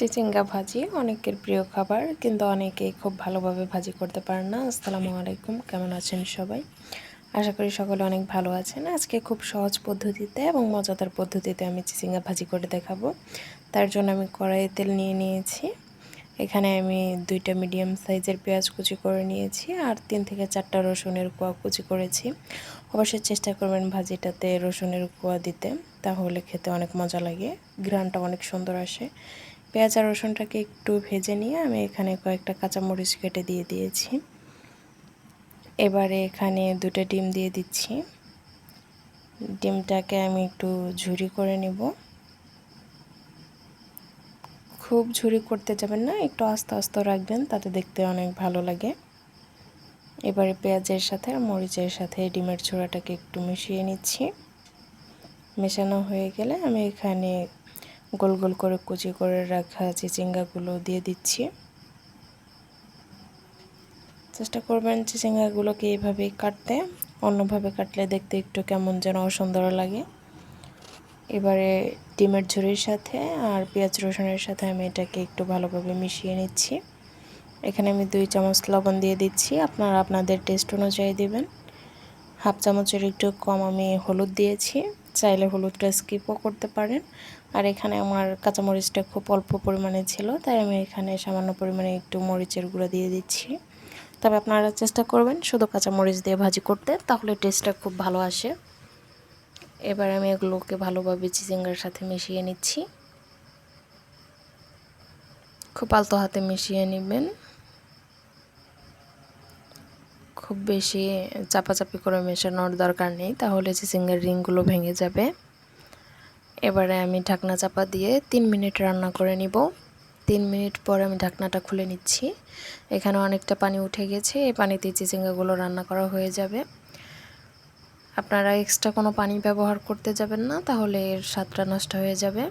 চিচিঙ্গা ভাজি, অনেকের প্রিয় খাবার, কিন্তু অনেকেই খুব ভালোভাবে ভাজি করতে পারেন না। আসসালামু আলাইকুম, কেমন আছেন সবাই? আশা করি সকলে অনেক ভালো আছেন। আজকে খুব সহজ পদ্ধতিতে এবং মজাদার পদ্ধতিতে আমি চিচিঙ্গা ভাজি করে দেখাবো। তার জন্য আমি কড়াইয়ে তেল নিয়ে নিয়েছি। এখানে আমি দুইটা মিডিয়াম সাইজের পেঁয়াজ কুচি করে নিয়েছি আর তিন থেকে চারটা রসুনের কোয়া কুচি করেছি। অবশ্যই চেষ্টা করবেন ভাজিটাতে রসুনের কোয়া দিতে, তাহলে খেতে অনেক মজা লাগে ঘ্রানটা অনেক সুন্দর আসে। পেঁয়াজ আর রসুনটাকে একটু ভেজে নিয়ে আমি এখানে কয়েকটা কাঁচামরিচ কেটে দিয়ে দিয়েছি। এবারে এখানে দুটো ডিম দিয়ে দিচ্ছি। ডিমটাকে আমি একটু ঝুরি করে নেব। খুব ঝুরি করতে যাবেন না, একটু আস্তে আস্তে রাখবেন, তাতে দেখতে অনেক ভালো লাগে। এবারে পেঁয়াজের সাথে আর মরিচের সাথে ডিমের ছোড়াটাকে একটু মিশিয়ে নিচ্ছি। মেশানো হয়ে গেলে আমি এখানে গোল গোল করে কুচি করে রাখা চিচিঙ্গাগুলো দিয়ে দিচ্ছি। চেষ্টা করবেন চিচিঙ্গাগুলোকে এইভাবেই কাটতে, অন্যভাবে কাটলে দেখতে একটু কেমন যেন অসুন্দর লাগে। এবারে ডিমের ঝুড়ির সাথে আর পেঁয়াজ রসুনের সাথে আমি এটাকে একটু ভালোভাবে মিশিয়ে নিচ্ছি। এখানে আমি দুই চামচ লবণ দিয়ে দিচ্ছি, আপনারা আপনাদের টেস্ট অনুযায়ী দেবেন। হাফ চামচের একটু কম আমি হলুদ দিয়েছি। চাইলে হলুদটা স্কিপও করতে পারেন। আর এখানে আমার কাঁচামরিচটা খুব অল্প পরিমাণে ছিল, তাই আমি এখানে সামান্য পরিমাণে একটু মরিচের গুঁড়ো দিয়ে দিচ্ছি। তবে আপনারা চেষ্টা করবেন শুধু কাঁচামরিচ দিয়ে ভাজি করতে, তাহলে টেস্টটা খুব ভালো আসে। এবার আমি এগুলোকে ভালোভাবে চিচিঙ্গার সাথে মিশিয়ে নিচ্ছি। খুব আলতো হাতে মিশিয়ে নেবেন। খুব বেশি চাপাচাপি করে মেশানোর দরকার নেই, তাহলে চিচিঙ্গার রিংগুলো ভেঙে যাবে। এবারে আমি ঢাকনা চাপা দিয়ে তিন মিনিট রান্না করে নিব। তিন মিনিট পর আমি ঢাকনাটা খুলে নিচ্ছি। এখানে অনেকটা পানি উঠে গেছে, এই পানিতে চিচিঙ্গাগুলো রান্না করা হয়ে যাবে। আপনারা এক্সট্রা কোনো পানি ব্যবহার করতে যাবেন না, তাহলে এর স্বাদটা নষ্ট হয়ে যাবে।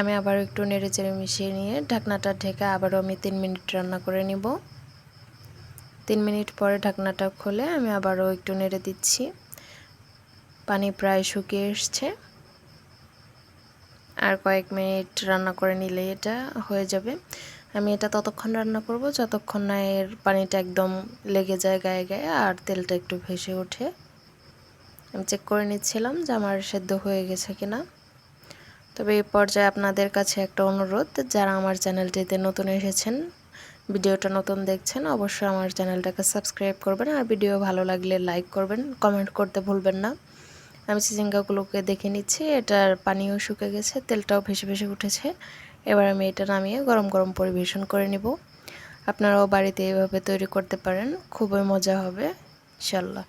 আমি আবার একটু নেড়ে চেড়ে মিশিয়ে নিয়ে ঢাকনাটা ঢেকে আবারও আমি তিন মিনিট রান্না করে নিব। তিন মিনিট পরে ঢাকনাটা খুলে আমি আবারও একটু নেড়ে দিচ্ছি। পানি প্রায় শুকিয়ে এসছে। আর কয়েক মিনিট রান্না করে নিলে এটা হয়ে যাবে। আমি এটা ততক্ষণ রান্না করব, যতক্ষণ না এর পানিটা একদম লেগে যায় গায়ে গায়ে আর তেলটা একটু ভেসে ওঠে। আমি চেক করে নিচ্ছিলাম যে আমার সেদ্ধ হয়ে গেছে কিনা। তবে এই পর্যায়ে আপনাদের কাছে একটা অনুরোধ, যারা আমার চ্যানেলটিতে নতুন এসেছেন ভিডিওটা নতুন দেখছেন, অবশ্যই আমার চ্যানেলটাকে সাবস্ক্রাইব করবেন আর ভিডিও ভালো লাগলে লাইক করবেন, কমেন্ট করতে ভুলবেন না। আমি চিচিঙ্গাগুলোকে দেখে নিচ্ছি, এটার পানিও শুকে গেছে, তেলটাও ভেসে ভেসে উঠেছে। এবার আমি এটা নামিয়ে গরম গরম পরিবেশন করে নিব। আপনারাও বাড়িতে এভাবে তৈরি করতে পারেন, খুবই মজা হবে ইনশাল্লাহ